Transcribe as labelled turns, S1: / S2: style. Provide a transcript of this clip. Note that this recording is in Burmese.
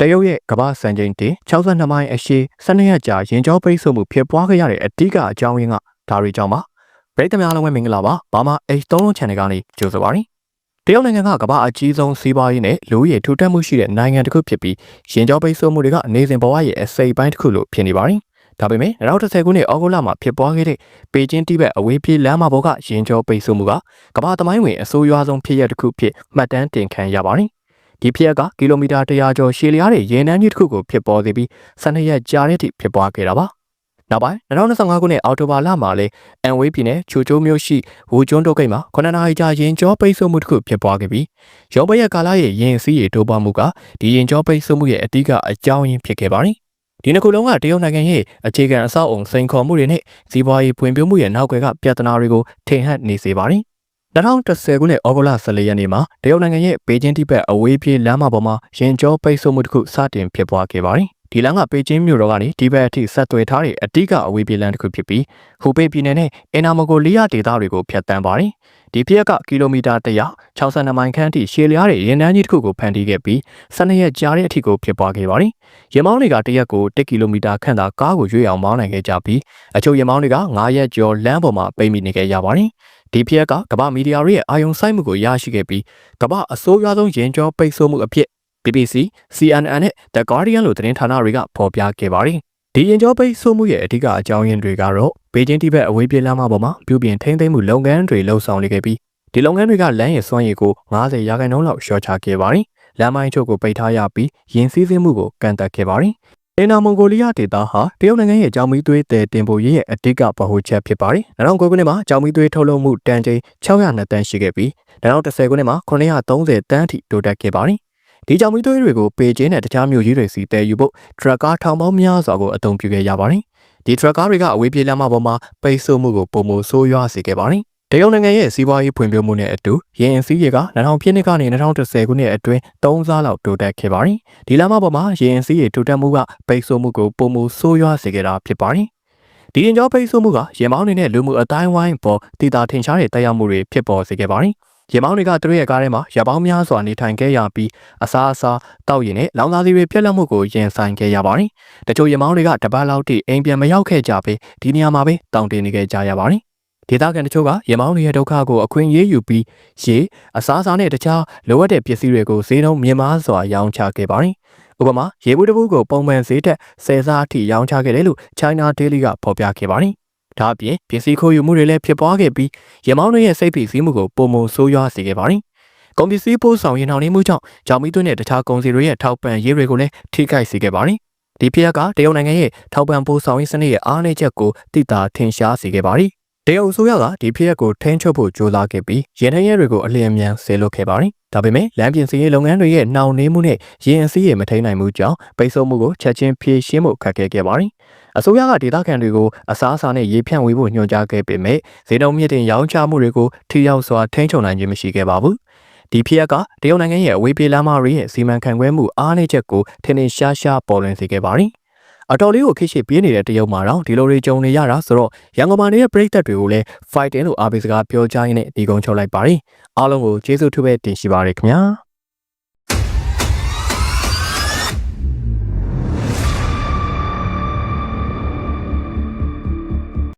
S1: တရုတ်ရဲ့ကမ္ဘာစံချိန်တင်62မိုင်အရှိ12ရက်ကြာရင်ကျောပိတ်ဆို့မှုဖြစ်ပွားခဲ့ရတဲ့အဓိကအကြောင်းရင်းကဒါတွေကြောင့်ပါပရိသတ်များအားလုံးပဲမင်္ဂလာပါဘာမှ H3 လုံး channel ကနေကြိုဆိုပါရစေတရုတ်နိုင်ငံကကမ္ဘာအကြီးဆုံးစီးပွားရေးနဲ့လူဦးရေထူထပ်မှုရှိတဲ့နိုင်ငံတစ်ခုဖြစ်ပြီးရင်ကျောပိတ်ဆို့မှုတွေကအနေစဉ်ဘဝရဲ့အစိပ်ပိုင်းတစ်ခုလို့ဖြစ်နေပါတယ်ဒါပေမဲ့2010ခုနှစ်ဩဂုတ်လမှာဖြစ်ပွားခဲ့တဲ့ပေကျင်းတိဘက်အဝေးပြေးလမ်းမပေါ်ကရင်ကျောပိတ်ဆို့မှုကကမ္ဘာသမိုင်းဝင်အဆိုးရွားဆုံးဖြစ်ရပ်တစ်ခုဖြစ်မှတ်တမ်းတင်ခံရပါတယ် ဒီဖြစ်ရပ်ကကီလိုမီတာ100ကျော်ရှည်လျားတဲ့ရေနမ်းကြီးတစ်ခုကိုဖြစ်ပေါ်စေပြီး12ရက်ကြာတဲ့အထိဖြစ်ပွားခဲ့တာပါ။နောက်ပိုင်း2025ခုနှစ်အောက်တိုဘာလမှာလည်းအန်ဝေးပြည်နယ်ချိုချိုးမြို့ရှိဝူကျွန်းတုတ်ကိတ်မှာ9နာရီကြာရင်ကျောပိတ်ဆို့မှုတစ်ခုဖြစ်ပွားခဲ့ပြီးရောဘရက်ကာလရဲ့ရင်စည်းရေတိုးပွားမှုကဒီရင်ကျောပိတ်ဆို့မှုရဲ့အဓိကအကြောင်းရင်းဖြစ်ခဲ့ပါတယ်။ဒီနှစ်ခုလုံးကတရုတ်နိုင်ငံရဲ့အခြေခံအဆောက်အုံစိန်ခေါ်မှုတွေနဲ့စီးပွားရေးဖွံ့ဖြိုးမှုရဲ့နောက်ွယ်ကပြဿနာတွေကိုထင်ဟပ်နေစေပါတယ်။ 2010ခုနှစ်ဩဂုတ်လ14ရက်နေ့မှာတရုတ်နိုင်ငံရဲ့ပေကျင်းတိဘက်အဝေးပြေးလမ်းမပေါ်မှာရင်ကျောပိတ်ဆို့မှုတစ်ခုစတင်ဖြစ်ပွားခဲ့ပါတယ်။ဒီလမ်းကပေကျင်းမြို့တော်ကနေဒီဘက်အထိဆက်သွယ်ထားတဲ့အဓိကအဝေးပြေးလမ်းတစ်ခုဖြစ်ပြီးဟူပေပြည်နယ်နဲ့အင်နာမိုကိုလီယာဒေသတွေကိုဖြတ်တန်းပါတယ်။ဒီဖြစ်ရက်ကကီလိုမီတာ162မိုင်ခန့်အထိရှည်လျားတဲ့ရင်တန်းကြီးတစ်ခုကိုဖန်တီးခဲ့ပြီး12ရက်ကြာတဲ့အထိကိုဖြစ်ပွားခဲ့ပါတယ်။ရင်မောင်းတွေကတရက်ကို1ကီလိုမီတာခန့်သာကားကိုရွေ့အောင်မောင်းနိုင်ခဲ့ကြပြီးအချို့ရင်မောင်းတွေက9ရက်ကျော်လမ်းပေါ်မှာပိတ်မိနေခဲ့ရပါတယ်။ ဒီဖြစ်ရက်ကကမ္ဘာမီဒီယာတွေရဲ့အာရုံစိုက်မှုကိုရရှိခဲ့ပြီးကမ္ဘာအဆိုးရွားဆုံးရင်ကျော်ပိတ်ဆို့မှုအဖြစ် BBC, CNN နဲ့ The Guardian လိုသတင်းဌာနတွေကဖော်ပြခဲ့ပါတယ်။ဒီရင်ကျော်ပိတ်ဆို့မှုရဲ့အဓိကအကြောင်းရင်းတွေကတော့ဘေကျင်းတိဘက်အဝေးပြေးလမ်းမပေါ်မှာပြုပြင်ထိန်းသိမ်းမှုလုပ်ငန်းတွေလှုပ်ဆောင်နေခဲ့ပြီးဒီလုပ်ငန်းတွေကလမ်းရဲ့စွမ်းရည်ကို90ရာခိုင်နှုန်းလောက်လျှော့ချခဲ့ပါတယ်။လမ်းမိုင်းချုပ်ကိုပိတ်ထားရပြီးယင်စည်းစင်းမှုကိုကန့်သတ်ခဲ့ပါတယ်။ အင်နာမွန်ဂိုလီးယားဒေသဟာတရုတ်နိုင်ငံရဲ့ကြောင်မီသွေးတဲ့တင်ပို့ရေးရဲ့အဓိကဗဟိုချက်ဖြစ်ပါတယ်။2009ခုနှစ်မှာကြောင်မီသွေးထုတ်လုပ်မှုတန်ချိန်602တန်းရှိခဲ့ပြီး2010ခုနှစ်မှာ930တန်းထိတိုးတက်ခဲ့ပါတယ်။ဒီကြောင်မီသွေးတွေကိုပေကျင်းနဲ့တခြားမြို့ကြီးတွေစီတည်ယူဖို့ထရက်ကားထောင်ပေါင်းများစွာကိုအသုံးပြုခဲ့ရပါတယ်။ဒီထရက်ကားတွေကအဝေးပြေးလမ်းမပေါ်မှာပိတ်ဆို့မှုကိုပုံမဆိုးရွားစေခဲ့ပါတယ်။ တရုတ်နိုင်ငံရဲ့စီးပွားရေးဖွံ့ဖြိုးမှုနဲ့အတူရင်းအစည်းရေက2000ပြည့်နှစ်ကနေ2010ခုနှစ်အတွင်း3စားလောက်တိုးတက်ခဲ့ပါတယ်။ဒီလမ်းမပေါ်မှာရင်းအစည်းရေတိုးတက်မှုကပိတ်ဆို့မှုကိုပုံမဆိုးရွားစေခဲ့တာဖြစ်ပါတယ်။ဒီရင်ကျော်ပိတ်ဆို့မှုကရင်မောင်းတွေနဲ့လူမှုအတိုင်းဝိုင်းပေါ်တည်တာထင်ရှားတဲ့တရားမှုတွေဖြစ်ပေါ်စေခဲ့ပါတယ်။ရင်မောင်းတွေကသူတို့ရဲ့ကားထဲမှာရပောင်းများစွာနေထိုင်ခဲ့ရပြီးအစားအစာတောက်ရင်နဲ့လောင်စာဆီတွေပြက်လက်မှုကိုရင်ဆိုင်ခဲ့ရပါတယ်။တချို့ရင်မောင်းတွေကတပတ်လောက်တိအိမ်ပြန်မရောက်ခဲ့ကြပေဒီနေရာမှာပဲတောင်းတင်နေခဲ့ကြရပါတယ်။ ဒေသခံတချို့ကရမောင်းတွေရဲ့ဒုက္ခကိုအခွင့်အရေးယူပြီးရေအစားအစာနဲ့တခြားလိုအပ်တဲ့ပစ္စည်းတွေကိုဈေးနှုန်းမြင့်မားစွာရောင်းချခဲ့ပါတယ်။ဥပမာရေဘူးတဘူးကိုပုံမှန်ဈေးထက်10စားအထိရောင်းချခဲ့တယ်လို့ China Daily ကဖော်ပြခဲ့ပါတယ်။ဒါအပြင်ပစ္စည်းခိုးယူမှုတွေလည်းဖြစ်ပွားခဲ့ပြီးရမောင်းတွေရဲ့စိတ်ဖိစီးမှုကိုပုံမဆိုးရွားစေခဲ့ပါတယ်။ကုန်ပစ္စည်းပို့ဆောင်ရင်နှောင်နှင်းမှုကြောင့်ကြောင်မီသွင်းတဲ့တခြားကုန်စည်တွေရဲ့ထောက်ပံ့ရေးတွေကိုလည်းထိခိုက်စေခဲ့ပါတယ်။ဒီဖြစ်ရကတရုတ်နိုင်ငံရဲ့ထောက်ပံ့ပို့ဆောင်ရေးစနစ်ရဲ့အားနည်းချက်ကိုတိတာထင်ရှားစေခဲ့ပါတယ်။ တရုတ်အစိုးရကဒီဖြစ်ရပ်ကိုထိန်းချုပ်ဖို့ကြိုးစားခဲ့ပြီးရန်ထရဲတွေကိုအလျင်အမြန်ဆဲလွတ်ခဲ့ပါတယ်။ဒါပေမဲ့လမ်းပြင်စည်းရေးလုပ်ငန်းတွေရဲ့နှောင့်နှေးမှုနဲ့ရင်အစည်းရေမထိန်နိုင်မှုကြောင့်ပိတ်ဆို့မှုကိုချက်ချင်းဖြေရှင်းဖို့ခက်ခဲခဲ့ပါတယ်။အစိုးရကဒေသခံတွေကိုအစားအစာနဲ့ရေဖြန့်ဝေဖို့ညွှန်ကြားခဲ့ပေမဲ့ဈေးနှုန်းမြင့်တင်ရောင်းချမှုတွေကိုထိရောက်စွာထိန်းချုပ်နိုင်ခြင်းမရှိခဲ့ပါဘူး။ဒီဖြစ်ရပ်ကတရုတ်နိုင်ငံရဲ့အဝေးပြေးလမ်းမတွေရဲ့စီမံခန့်ခွဲမှုအားနည်းချက်ကိုထင်ထင်ရှားရှားပေါ်လွင်စေခဲ့ပါတယ်။ အတော်လေးကိုခိရှိပြေးနေတဲ့တရုတ်မှာတော့ဒီလိုတွေကြုံနေရတာဆိုတော့ရန်ကုန်မှာနေတဲ့ပြည်သက်တွေကိုလည်း fighting လို့အားပေးစကားပြောကြရင်းနဲ့ဒီကုန်းချုပ်လိုက်ပါတယ်အားလုံးကိုကျေးဇူးထူးပဲတင်ရှိပါရခင်ဗျာ